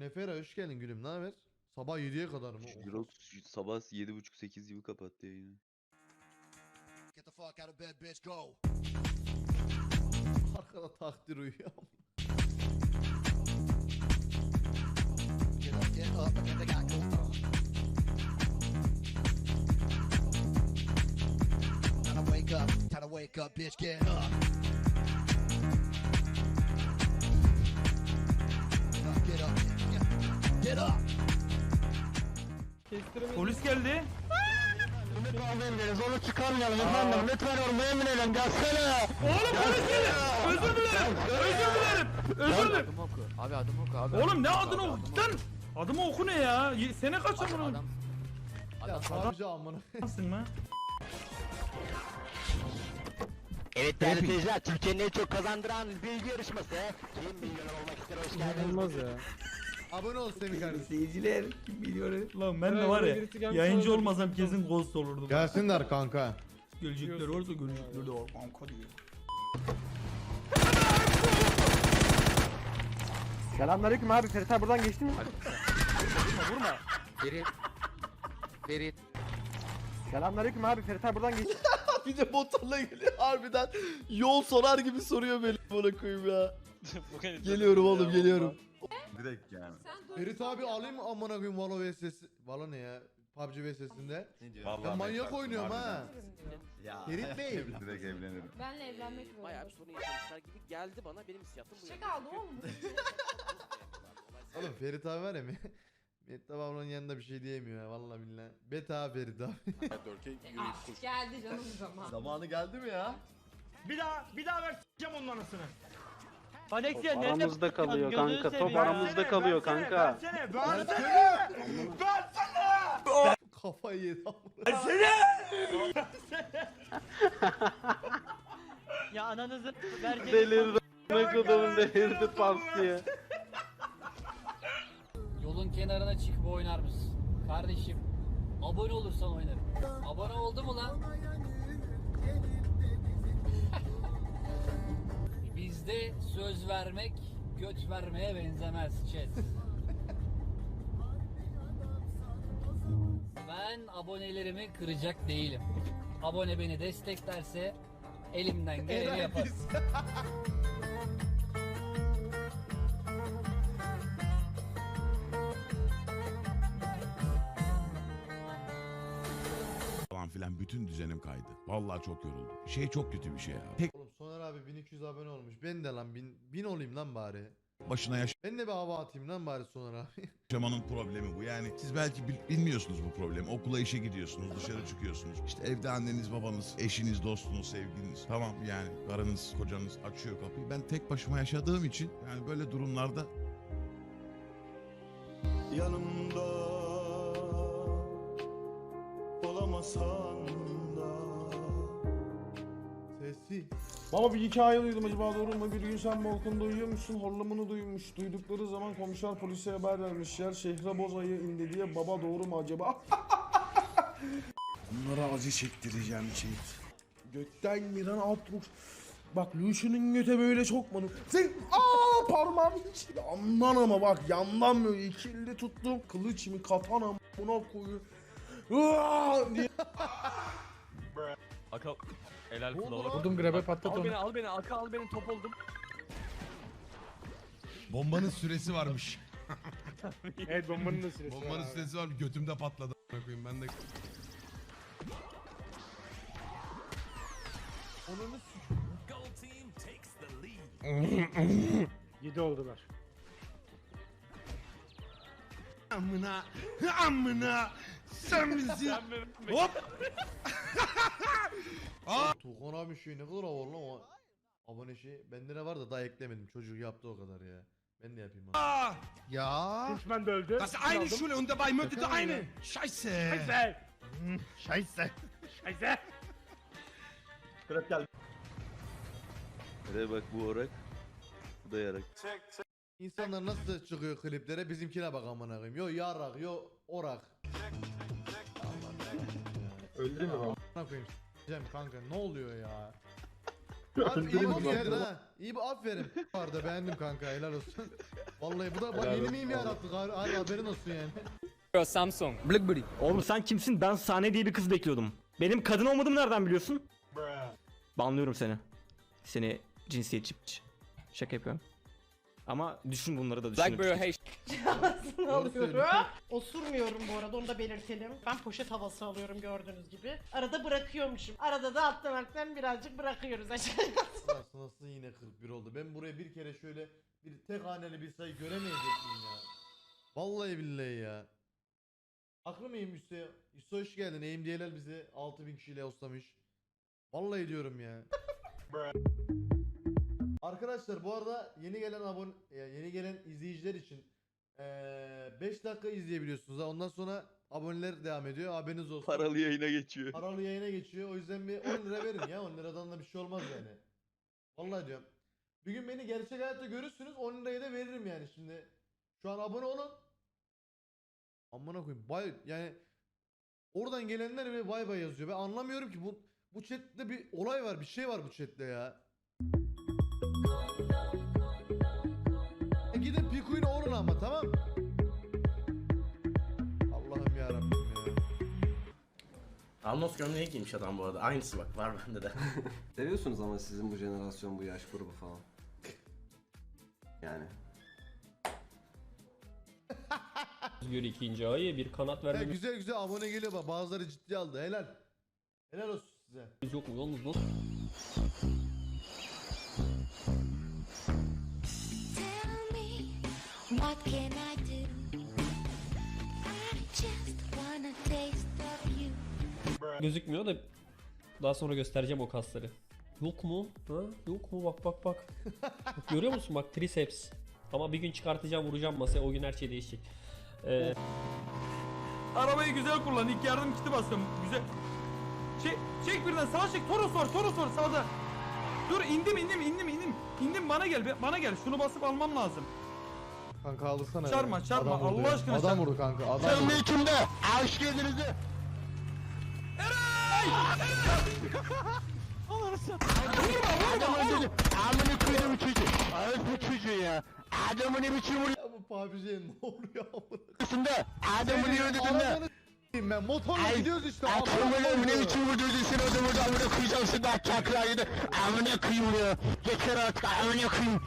Künefera hoş geldin gülüm. Ne haber? Sabah 7'ye kadar mı? Jirox sabah 7.30-8 gibi kapattı yayını. Get the fuck out of bed, bitch. Go. Arkada takdir uyuyor. Get up, get up, and then they got go. Time to wake up. Time to wake up, bitch. Get up. Polis geldi. Onu çıkarmayalım efendim. Lütfen ormaya binelim. Gelsene. Oğlum polis geldi. Özür dilerim. Özür dilerim. Özür dilerim. Adım oku. Abi adım oku abi. Oğlum ne adını oku adım lan? Adımı oku ne ya? Sene kaç Adam. amına? Adam. ya Adam. sadece amına. Adamsın mı? Evet değerli seyirciler. Türkiye'nin en çok kazandıran bilgi yarışması. Kim milyoner olmak ister hoş geldiniz. Abone ol Semih kardeşim. Seyirciler kim biliyor? Lan ben de var ya yayıncı olmasam kesin ghost olurdum. Gelsinler kanka. Gelecekler varsa görecekler de var. Kanka diyor. Selamünaleyküm abi Ferit abi buradan geçti mi? Ferit. Ferit. Selamünaleyküm abi Ferit abi buradan geçti. bir de motorla geliyor harbiden yol sorar gibi soruyor beni bana koyayım ya. geliyorum oğlum geliyorum. Direkt yani. Ferit abi alayım mı amına koyayım Valo VSS. Valo ne ya? PUBG VSS'inde. Ben manyak oynuyorum ha. Ya. Ferit Bey. Direkt evlenirim. Benle evlenmek Bayağı bir zorunda. sorun yaşamışlar gibi geldi bana benim hissiyatım bu Çiçek yönde. aldım oğlum. Oğlum Ferit abi var ya. Ferit abi onun yanında bir şey diyemiyor ya vallahi billahi. Bet abi Ferit abi. Ah, geldi canım zaman. Zamanı geldi mi ya? Bir daha bir daha ver s**eceğim onun anasını. Alexia aramızda kalıyor kanka. Top aramızda kalıyor kanka. Versene versene. Kafayı yedi amına. Ya ananızın Delirdi. Ne kadarın delirdi pastaya. Yolun kenarına çıkıp oynar mısın? Kardeşim. Abone olursan oynarım. Abone oldu mu lan? Bizde söz vermek göt vermeye benzemez chat. Ben abonelerimi kıracak değilim. Abone beni desteklerse elimden geleni yaparım. falan filan bütün düzenim kaydı. Vallahi çok yoruldum. Şey çok kötü bir şey ya. Tek 1200 abone olmuş. Ben de lan 1000 1000 olayım lan bari. başına Ben de bir hava atayım lan bari Soner abi. yaşamanın problemi bu. Yani siz belki bil- bilmiyorsunuz bu problemi. Okula işe gidiyorsunuz, dışarı çıkıyorsunuz. İşte evde anneniz, babanız, eşiniz, dostunuz, sevgiliniz. Tamam yani karınız, kocanız açıyor kapıyı. Ben tek başıma yaşadığım için yani böyle durumlarda Yanımda olamasan Baba bir hikaye duydum acaba doğru mu? Bir gün sen balkonda uyuyormuşsun horlamını duymuş. Duydukları zaman komşular polise haber vermişler. Şehre bozayı indi diye baba doğru mu acaba? bunlara acı çektireceğim şey. Gökten giren Atrox. Bak Lucian'ın göte böyle sokmadım. Sen aa parmağım içi. Yandan ama bak yandan böyle ikili tuttum. Kılıç mı katana buna koyu. Aa diye. Akal. Helal Ne oldu lan? Vurdum grebe patlat Al beni al beni Akal al beni top oldum. Bombanın süresi varmış. Evet bombanın da süresi. Bombanın süresi var. Götümde patladı. a**ına koyayım Ben de Onunu 7 oldular. amına amına sen misin? Hop. Tuğhan abi şey ne kadar havalı lan o. Abone şey. Bende ne var da daha eklemedim. Çocuk yaptı o kadar ya. Ben de yapayım abi. Ya. Kuşman da öldü. Das eine Schule und dabei der eine. Scheiße. Scheiße. Scheiße. Hele bak bu orak. Bu da yarak. İnsanlar nasıl çıkıyor kliplere bizimkine bak amına koyayım. Yo yarak yo orak. Öldü mü Amına koyayım s**eceğim kanka ne oluyor ya? Abi iyi bu geldin ha. İyi bu aferin. Vardı beğendim kanka helal olsun. Vallahi bu da bak yeni miyim yarattık abi abi haberin olsun yani. Samsung. Blackberry. Oğlum sen kimsin? Ben Sahne diye bir kız bekliyordum. Benim kadın olmadığımı nereden biliyorsun? Banlıyorum seni. Seni cinsiyetçi piç. Şaka yapıyorum. Ama düşün bunları da düşün. hey. Havasını alıyorum. Osurmuyorum bu arada onu da belirtelim. Ben poşet havası alıyorum gördüğünüz gibi. Arada bırakıyormuşum. Arada da alttan alttan birazcık bırakıyoruz aşağıya. Nasıl nasıl yine 41 oldu. Ben buraya bir kere şöyle bir tek haneli bir sayı göremeyecek miyim ya? Vallahi billahi ya. Aklım mıyım Hüseyin? Hüseyin hoş geldin. AMD'ler bizi 6000 kişiyle hostamış. Vallahi diyorum ya. Arkadaşlar bu arada yeni gelen abone yeni gelen izleyiciler için 5 dakika izleyebiliyorsunuz. ha. Ondan sonra aboneler devam ediyor. Haberiniz olsun. Paralı yayına geçiyor. Paralı yayına geçiyor. O yüzden bir 10 lira verin ya. 10 liradan da bir şey olmaz yani. Vallahi diyorum. Bir gün beni gerçek hayatta görürsünüz 10 lirayı da veririm yani şimdi. Şu an abone olun. Amına koyayım. Bay yani oradan gelenler bile bay bay yazıyor. Ben anlamıyorum ki bu bu chatte bir olay var, bir şey var bu chatte ya. Alnos gömleği giymiş adam bu arada. Aynısı bak var bende de. Seviyorsunuz ama sizin bu jenerasyon, bu yaş grubu falan. Yani. Özgür ikinci ayı bir kanat Ya güzel güzel abone geliyor bak bazıları ciddi aldı helal. Helal olsun size. yok mu yalnız nasıl? What can? I Gözükmüyor da daha sonra göstereceğim o kasları. Yok mu? Ha? Yok mu? Bak bak bak. Bak, görüyor musun? Bak triceps. Ama bir gün çıkartacağım vuracağım masaya o gün her şey değişecek. Ee, Arabayı güzel kullan. İlk yardım kiti bastım. Güzel. Çek, çek birden sağa çek. Toros var, Toros var sağda. Dur indim indim indim indim. İndim bana gel be- bana gel. Şunu basıp almam lazım. Kanka aldırsana. Çarpma, ya. çarpma. Adam Allah aşkına Adam çarpma. vurdu kanka. Adam vurdu. kimde? De. Adamın Amını koydum çocuğu. Ağız bu çocuğu ya. Adamı ne biçim Ya bu PUBG'ye ne oluyor amına? da? Adamı niye öldürdün de? Ananı s**eyim ben motorla gidiyoruz işte. Amına ne biçim vurdurdun sen o zaman da amına koyacağım sen daha çakraydı. Amına koyayım ya. Yeter artık amına koyayım.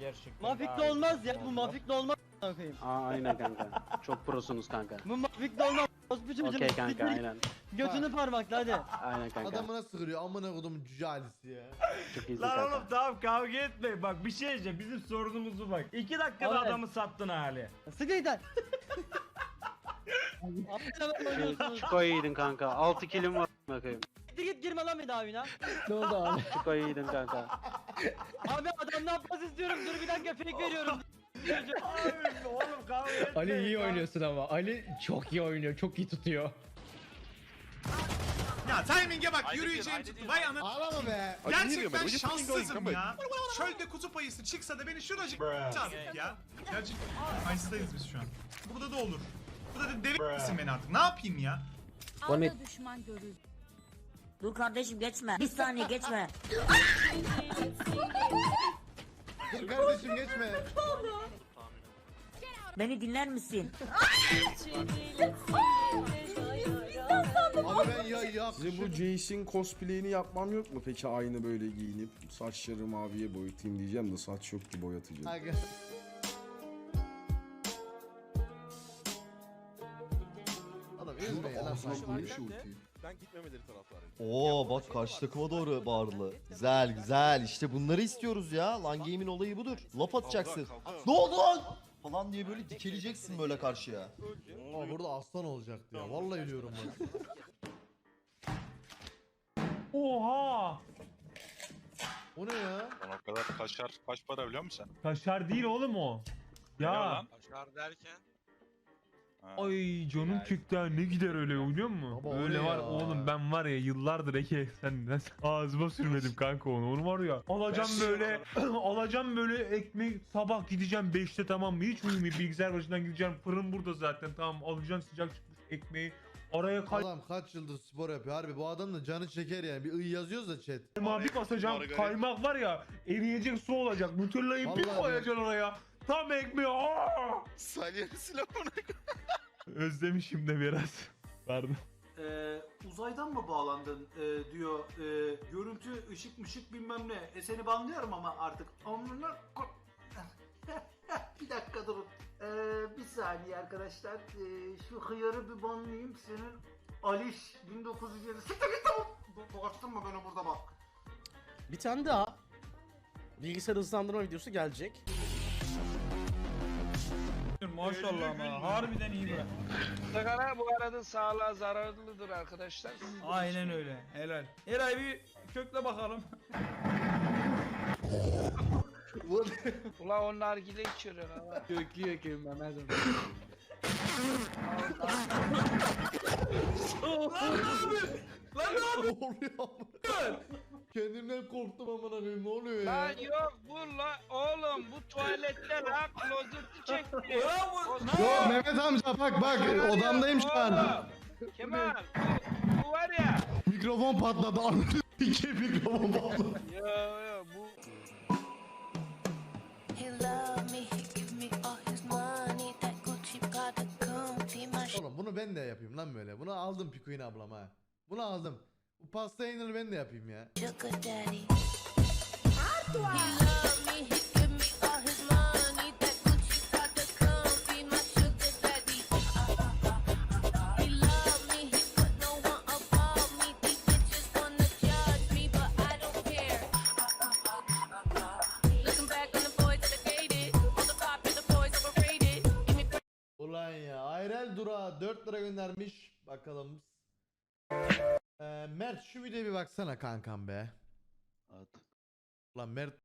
Ne Mafik'te olmaz ya. Bu Mafik'te olmaz. Aa aynen kanka. Çok prosunuz kanka. Bu Mafik'te olmaz. Okey kanka aynen. Götünü parmakla hadi. Aynen kanka. Adamı nasıl kırıyor amına kodumun cüce halisi ya. Çok iyisin Lan kanka. oğlum tamam kavga etme. Bak bir şey diyeceğim. Bizim sorunumuzu bak. İki dakikada Abi. adamı sattın hali. Sıkı gider. Çukoyu yedin kanka. 6 kilim var bakayım. Git girme lan bir daha oyuna. Çukoyu yedin kanka. Abi adam ne yapmaz istiyorum. Dur bir dakika fake veriyorum. Abi oğlum kavga etme. Ali iyi oynuyorsun ama. Ali çok iyi oynuyor. Çok iyi tutuyor. Ya timing'e bak yürüyeceğim tuttu vay ana. Ağlama be. Gerçekten şanssızım ya. Çölde kutup ayısı çıksa da beni şuracık çarpık ya. Gerçekten Ice'dayız biz şu an. Burada da olur. Burada da deve misin beni artık. Ne yapayım ya? Ağda düşman görüldü. Dur kardeşim geçme. Bir saniye geçme. Dur kardeşim geçme. Beni dinler misin? Abi ben ya ya. Size bu Jason cosplay'ini yapmam yok mu peki aynı böyle giyinip saçları maviye boyatayım diyeceğim de saç yok ki boyatacağım. Aga. Adam üzmeyin lan Oo bak karşı takıma doğru bağırdı. Güzel güzel işte bunları istiyoruz ya. Lan game'in olayı budur. Laf atacaksın. Ne oldu lan? Falan diye böyle dikeleceksin böyle karşıya. Aa burada aslan olacaktı ya. Vallahi ölüyorum ben. Oha! O ne ya? O kadar kaşar kaç para biliyor musun Kaşar değil oğlum o. Ya. Kaşar derken? Ay canım ha, ne gider öyle biliyor musun? Baba, o öyle var ya? oğlum ben var ya yıllardır eke sen ben ağzıma sürmedim kanka onu. Onu var ya alacağım böyle alacağım böyle ekmek sabah gideceğim 5'te tamam mı hiç uyumayayım bilgisayar başından gideceğim fırın burada zaten tamam alacağım sıcak çıkmış ekmeği Oraya Adam kaç yıldır spor yapıyor harbi bu adam da canı çeker yani bir ıy yazıyoruz da chat. kaymağı bir basacağım. Kaymak var ya eriyecek su olacak. Nutella'yı bir Vallahi koyacaksın oraya. Tam ekmeği. Aa! Salyası lafını. Özlemişim de biraz. Pardon. Ee, uzaydan mı bağlandın ee, diyor. Ee, görüntü ışık mışık bilmem ne. E seni banlıyorum ama artık. Amına ko- bir dakika durun. Ee, bir saniye arkadaşlar. Ee, şu hıyarı bir banlayayım. Senin Aliş 1907. Siktir git tamam. Bağırttın mı beni burada bak. Bir tane daha bilgisayar hızlandırma videosu gelecek. Maşallah ama harbiden iyi bırak. Sigara bu arada sağlığa zararlıdır arkadaşlar. Aynen öyle. Helal. Eray bir kökle bakalım. Ula o nargile içiyor ama. Köklü yakayım ben hadi. Lan ne yapıyorsun? ne? Kendimden korktum amına koyayım ne oluyor ya? Lan yok bu la oğlum bu tuvalette la klozeti çekti. Ya bu- Yo Mehmet amca bak bak odamdayım şu an. Kemal bu, bu var ya. Mikrofon patladı anladın İki mikrofon patladı. Yo yo bu Oğlum bunu ben de yapayım lan böyle. Bunu aldım Pikuin ablam ha. Bunu aldım. Bu pasta yenir ben de yapayım ya. Ulan ya Ayrel Dura 4 lira göndermiş. Bakalım. Ee, Mert şu videoya bir baksana kankam be. At. Ulan Mert